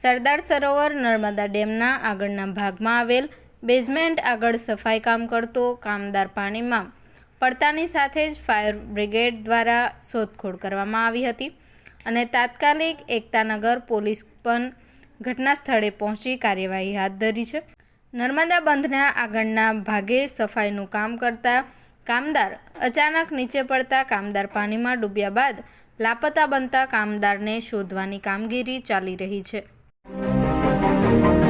સરદાર સરોવર નર્મદા ડેમના આગળના ભાગમાં આવેલ બેઝમેન્ટ આગળ સફાઈ કામ કરતો કામદાર પાણીમાં પડતાની સાથે જ ફાયર બ્રિગેડ દ્વારા શોધખોળ કરવામાં આવી હતી અને તાત્કાલિક એકતાનગર પોલીસ પણ ઘટના સ્થળે પહોંચી કાર્યવાહી હાથ ધરી છે. નર્મદા બંધના આગળના ભાગે સફાઈનું કામ કરતા કામદાર અચાનક નીચે પડતા કામદાર પાણીમાં ડૂબ્યા બાદ લાપતા બનતા કામદારને શોધવાની કામગીરી ચાલી રહી છે. Thank you.